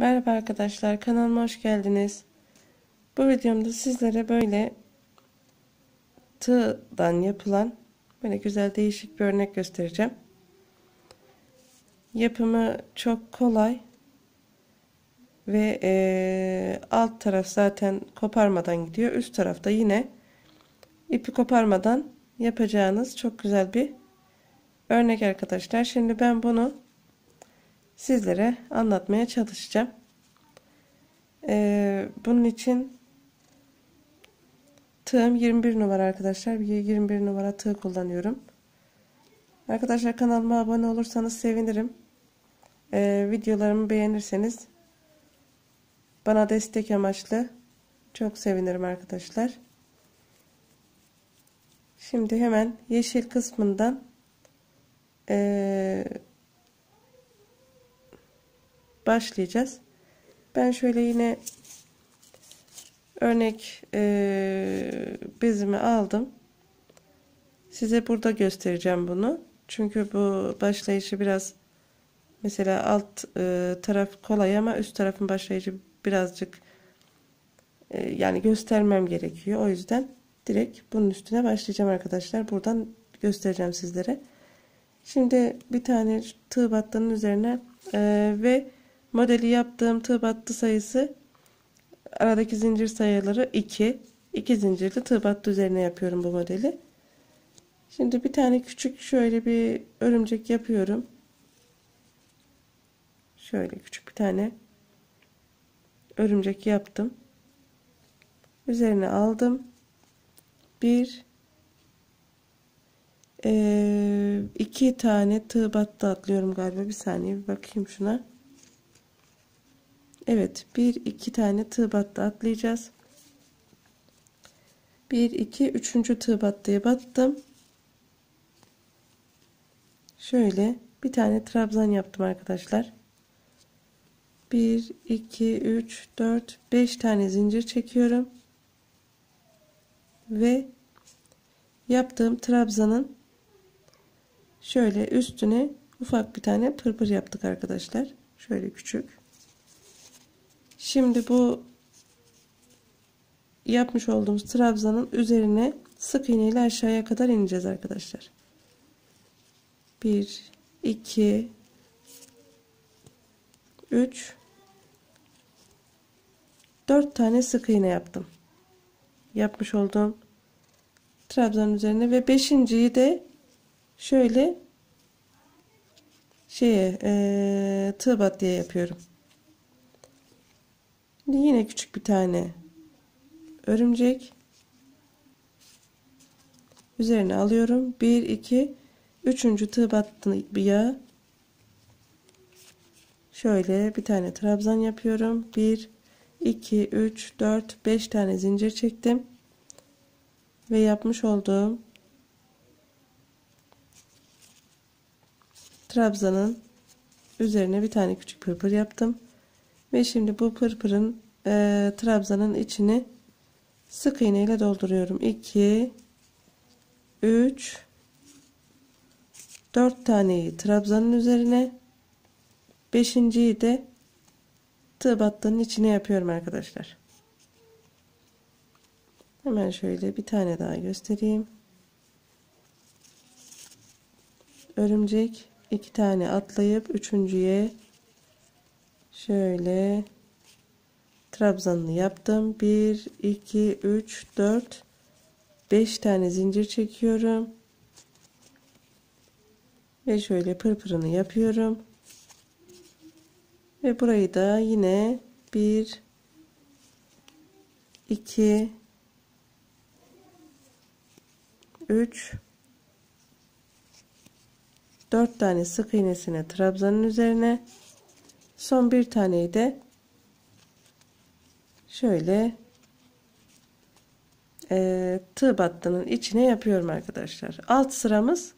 Merhaba arkadaşlar kanalıma hoş geldiniz. Bu videomda sizlere böyle tığdan yapılan böyle güzel değişik bir örnek göstereceğim. Yapımı çok kolay ve e, alt taraf zaten koparmadan gidiyor. Üst tarafta yine ipi koparmadan yapacağınız çok güzel bir örnek arkadaşlar. Şimdi ben bunu sizlere anlatmaya çalışacağım. Ee, bunun için tığım 21 numara arkadaşlar. 21 numara tığ kullanıyorum. Arkadaşlar kanalıma abone olursanız sevinirim. Ee, videolarımı beğenirseniz bana destek amaçlı çok sevinirim arkadaşlar. Şimdi hemen yeşil kısmından eee başlayacağız. Ben şöyle yine örnek e, bezimi aldım. Size burada göstereceğim bunu. Çünkü bu başlayıcı biraz mesela alt e, taraf kolay ama üst tarafın başlayıcı birazcık e, yani göstermem gerekiyor. O yüzden direkt bunun üstüne başlayacağım arkadaşlar. Buradan göstereceğim sizlere. Şimdi bir tane tığ battının üzerine e, ve Modeli yaptığım tığ battı sayısı aradaki zincir sayıları 2. 2 zincirli tığ battı üzerine yapıyorum bu modeli. Şimdi bir tane küçük şöyle bir örümcek yapıyorum. Şöyle küçük bir tane örümcek yaptım. Üzerine aldım. Bir e, iki tane tığ battı atlıyorum galiba. Bir saniye bir bakayım şuna. Evet bir iki tane tığ battı atlayacağız. Bir iki üçüncü tığ battıya battım. Şöyle bir tane trabzan yaptım arkadaşlar. 1 2 3 4 5 tane zincir çekiyorum. Ve yaptığım trabzanın şöyle üstüne ufak bir tane pırpır yaptık arkadaşlar. Şöyle küçük. Şimdi bu yapmış olduğumuz trabzanın üzerine sık iğne ile aşağıya kadar ineceğiz arkadaşlar. 1 2 3 4 tane sık iğne yaptım. Yapmış olduğum trabzanın üzerine ve beşinciyi de şöyle şeye e, tığ battıya yapıyorum. Şimdi yine küçük bir tane örümcek üzerine alıyorum. 1 2 3. tığ battıya şöyle bir tane trabzan yapıyorum. 1 2 3 4 5 tane zincir çektim. Ve yapmış olduğum trabzanın üzerine bir tane küçük pırpır yaptım. Ve şimdi bu pırpırın e, trabzanın içini sık iğne ile dolduruyorum. 2 3 4 taneyi trabzanın üzerine 5.yi de tığ battığının içine yapıyorum arkadaşlar. Hemen şöyle bir tane daha göstereyim. Örümcek iki tane atlayıp üçüncüye şöyle trabzanını yaptım. 1 2 3 4 5 tane zincir çekiyorum. Ve şöyle pırpırını yapıyorum. Ve burayı da yine 1 2 3 4 tane sık iğnesine trabzanın üzerine Son bir taneyi de şöyle e, tığ battının içine yapıyorum arkadaşlar. Alt sıramız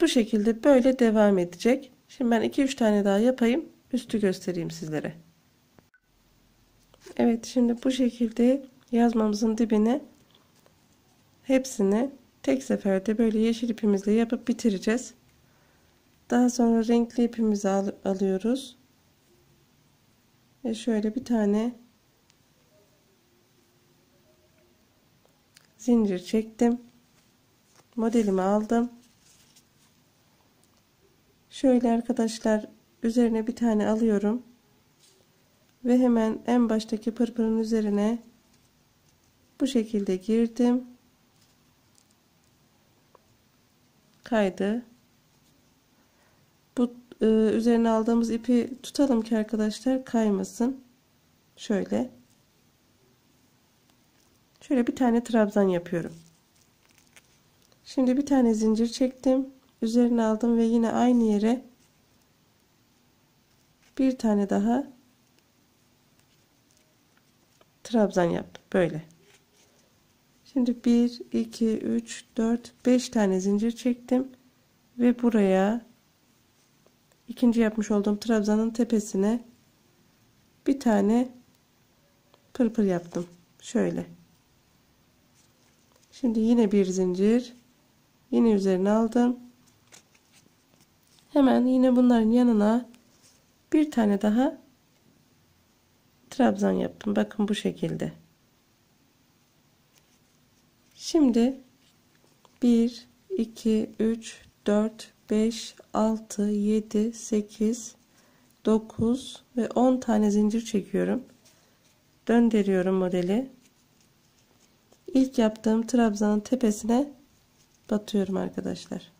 bu şekilde böyle devam edecek. Şimdi ben 2-3 tane daha yapayım. Üstü göstereyim sizlere. Evet şimdi bu şekilde yazmamızın dibine hepsini tek seferde böyle yeşil ipimizle yapıp bitireceğiz. Daha sonra renkli ipimizi al alıyoruz. Ve şöyle bir tane zincir çektim. Modelimi aldım. Şöyle arkadaşlar üzerine bir tane alıyorum. Ve hemen en baştaki pırpırın üzerine bu şekilde girdim. Kaydı. Bu e, üzerine aldığımız ipi tutalım ki arkadaşlar kaymasın. Şöyle. Şöyle bir tane trabzan yapıyorum. Şimdi bir tane zincir çektim. Üzerine aldım ve yine aynı yere bir tane daha trabzan yaptım. Böyle. Şimdi 1, 2, 3, 4, 5 tane zincir çektim. Ve buraya ikinci yapmış olduğum trabzanın tepesine bir tane pırpır yaptım. Şöyle. Şimdi yine bir zincir. Yine üzerine aldım. Hemen yine bunların yanına bir tane daha trabzan yaptım. Bakın bu şekilde. Şimdi 1 2 3 4 5 6 7 8 9 ve 10 tane zincir çekiyorum. Döndürüyorum modeli. İlk yaptığım trabzanın tepesine batıyorum arkadaşlar.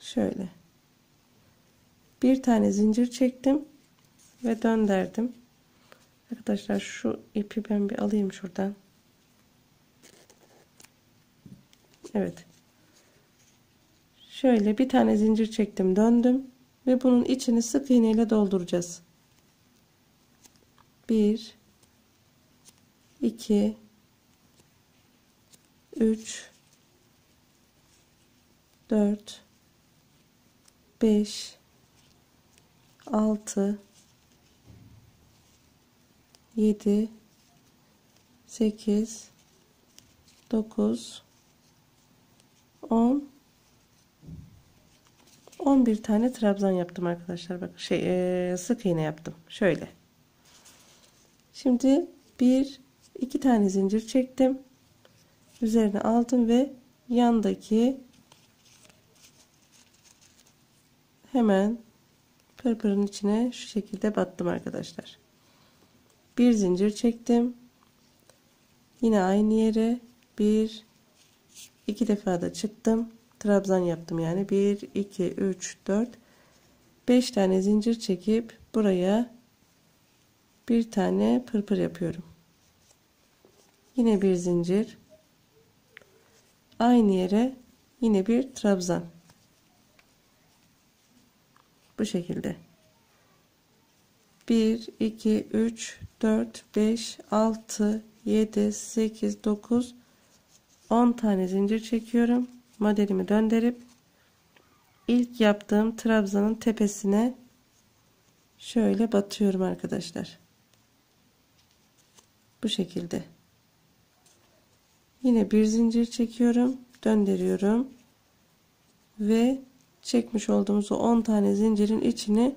Şöyle. Bir tane zincir çektim ve döndürdüm. Arkadaşlar şu ipi ben bir alayım şuradan. Evet. Şöyle bir tane zincir çektim, döndüm ve bunun içini sık iğne ile dolduracağız. 1 2 3 4 5 6 7 8 9 10 11 tane trabzan yaptım arkadaşlar. Bak şey e, sık iğne yaptım. Şöyle. Şimdi bir iki tane zincir çektim. Üzerine aldım ve yandaki hemen pırpırın içine şu şekilde battım arkadaşlar. Bir zincir çektim. Yine aynı yere bir iki defa da çıktım. Trabzan yaptım yani 1 2 3 4 5 tane zincir çekip buraya bir tane pırpır yapıyorum. Yine bir zincir. Aynı yere yine bir trabzan. Bu şekilde. 1, 2, 3, 4, 5, 6, 7, 8, 9, 10 tane zincir çekiyorum. Modelimi döndürüp ilk yaptığım trabzanın tepesine şöyle batıyorum arkadaşlar. Bu şekilde. Yine bir zincir çekiyorum. Döndürüyorum. Ve çekmiş olduğumuz o 10 tane zincirin içini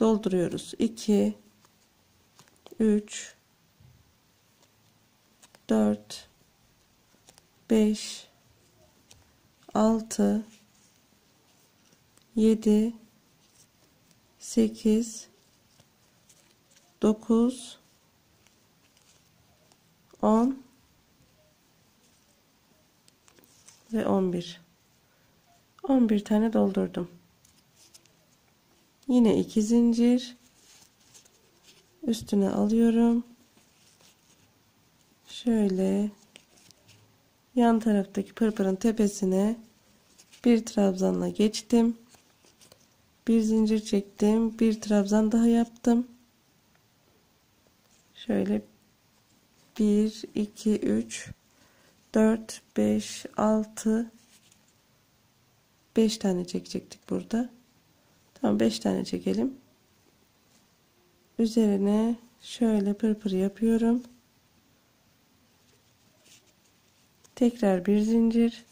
dolduruyoruz. 2 3 4 5 6 7 8 9 10 ve 11 11 tane doldurdum yine iki zincir. Üstüne alıyorum. Şöyle yan taraftaki pırpırın tepesine bir trabzanla geçtim. Bir zincir çektim. Bir trabzan daha yaptım. Şöyle 1 2 3 4 5 6 5 tane çekecektik burada Tamam 5 tane çekelim üzerine Şöyle pırpır yapıyorum. Tekrar bir zincir.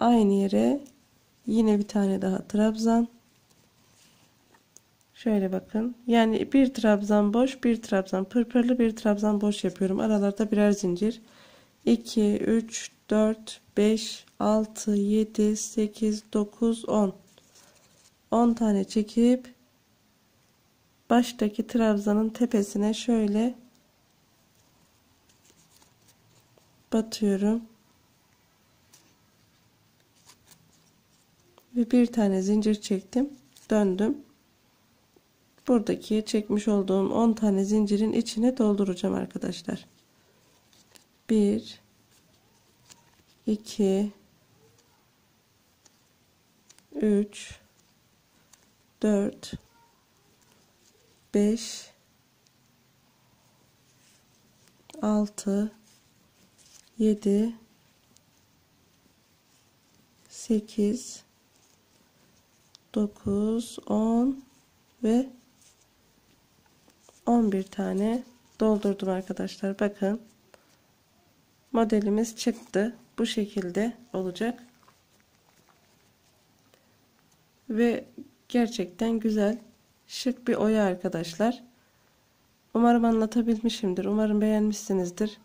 Aynı yere yine bir tane daha trabzan. Şöyle bakın. Yani bir trabzan boş, bir trabzan pırpırlı, bir trabzan boş yapıyorum. Aralarda birer zincir. 2, 3, 4, 5, 6, 7, 8, 9, 10. 10 tane çekip baştaki trabzanın tepesine şöyle batıyorum. Ve bir tane zincir çektim. Döndüm. Buradaki çekmiş olduğum 10 tane zincirin içine dolduracağım arkadaşlar. 1 2 3 4 5 6 7 8 9 10 ve 11 tane doldurdum arkadaşlar. Bakın. Modelimiz çıktı. Bu şekilde olacak. Ve gerçekten güzel şık bir oya arkadaşlar umarım anlatabilmişimdir umarım beğenmişsinizdir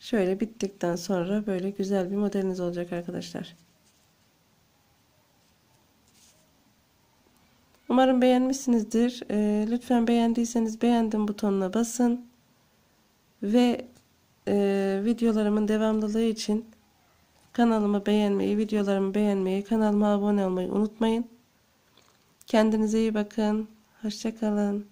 şöyle bittikten sonra böyle güzel bir modeliniz olacak arkadaşlar Umarım beğenmişsinizdir. E, lütfen beğendiyseniz beğendim butonuna basın. Ve e, videolarımın devamlılığı için kanalımı beğenmeyi, videolarımı beğenmeyi, kanalıma abone olmayı unutmayın. Kendinize iyi bakın. Hoşçakalın.